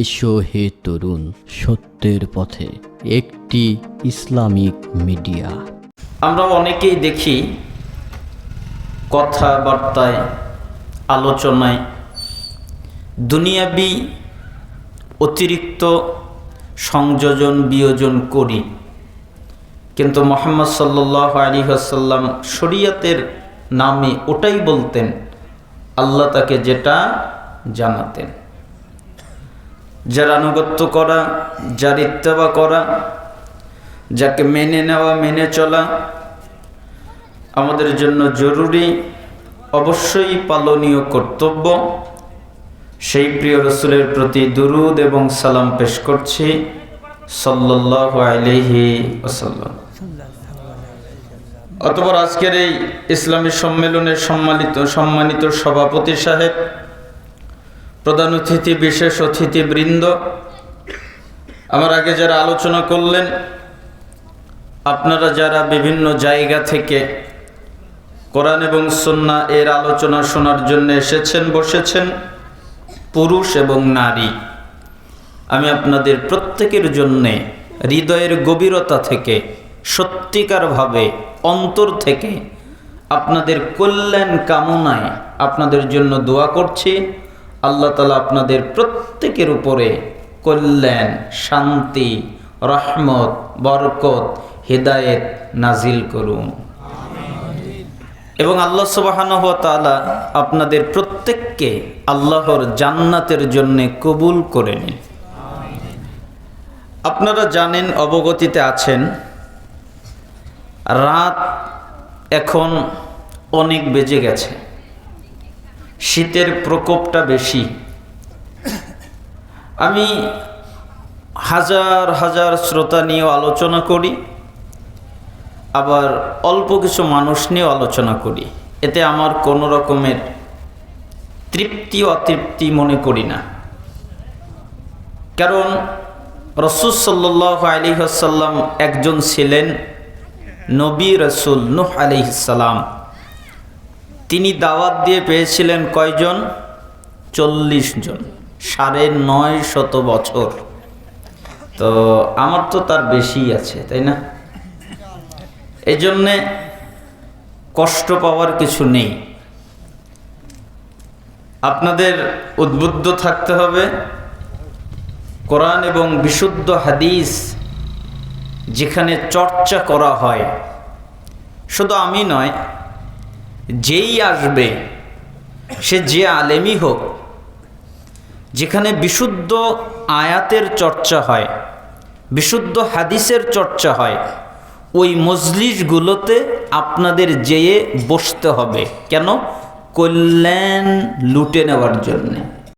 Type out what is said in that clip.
এসো হে তরুণ সত্যের পথে, একটি ইসলামিক মিডিয়া। আমরা অনেকেই দেখি কথাবার্তায়, আলোচনায় দুনিয়াবি অতিরিক্ত সংযোজন বিয়োজন করি। কিন্তু মোহাম্মদ সাল্লাহ আলী আসাল্লাম শরিয়াতের নামে ওটাই বলতেন, আল্লাহ তাকে যেটা জানাতেন। যার আনুগত্য করা, যার ইত্তেবা করা, যাকে মেনে নেওয়া, মেনে চলা আমাদের জন্য জরুরি, অবশ্যই পালনীয় কর্তব্য। সেই প্রিয় রসুলের প্রতি দুরুদ এবং সালাম পেশ করছি। সাল্লাহ আলহি ওসাল্লাম অতপর আজকের এই ইসলামী সম্মেলনের সম্মানিত সম্মানিত সভাপতি সাহেব প্রধান অতিথি, বিশেষ অতিথিবৃন্দ, আমার আগে যারা আলোচনা করলেন, আপনারা যারা বিভিন্ন জায়গা থেকে কোরআন এবং সন্না এর আলোচনা শোনার জন্য এসেছেন, বসেছেন, পুরুষ এবং নারী, আমি আপনাদের প্রত্যেকের জন্যে হৃদয়ের গভীরতা থেকে, সত্যিকারভাবে অন্তর থেকে আপনাদের কল্যাণ কামনায় আপনাদের জন্য দোয়া করছি। আল্লাহ তালা আপনাদের প্রত্যেকের উপরে কল্যাণ, শান্তি, রহমত, বরকত, হেদায়েত নাজিল করুন। এবং আল্লাহ সুবাহানহ তালা আপনাদের প্রত্যেককে আল্লাহর জান্নাতের জন্যে কবুল করে নিন। আপনারা জানেন অবগতিতে আছেন, রাত এখন অনেক বেজে গেছে। শীতের প্রকোপটা বেশি। আমি হাজার হাজার শ্রোতা নিয়েও আলোচনা করি, আবার অল্প কিছু মানুষ নিয়েও আলোচনা করি। এতে আমার কোনো রকমের তৃপ্তি অতৃপ্তি মনে করি না। কারণ রসুল সাল্লাহ আলী একজন ছিলেন নবী রসুল নুহ আলিহাল্লাম তিনি দাওয়াত দিয়ে পেয়েছিলেন কয়জন? চল্লিশ জন, সাড়ে নয় শত বছর। তো আমার তো তার বেশি আছে, তাই না? এই জন্যে কষ্ট পাওয়ার কিছু নেই। আপনাদের উদ্বুদ্ধ থাকতে হবে। কোরআন এবং বিশুদ্ধ হাদিস যেখানে চর্চা করা হয়, শুধু আমি নয় যেই আসবে, সে যে আলেমই হোক, যেখানে বিশুদ্ধ আয়াতের চর্চা হয়, বিশুদ্ধ হাদিসের চর্চা হয়, ওই মজলিসগুলোতে আপনাদের যেয়ে বসতে হবে। কেন? কল্যাণ লুটে নেওয়ার জন্যে।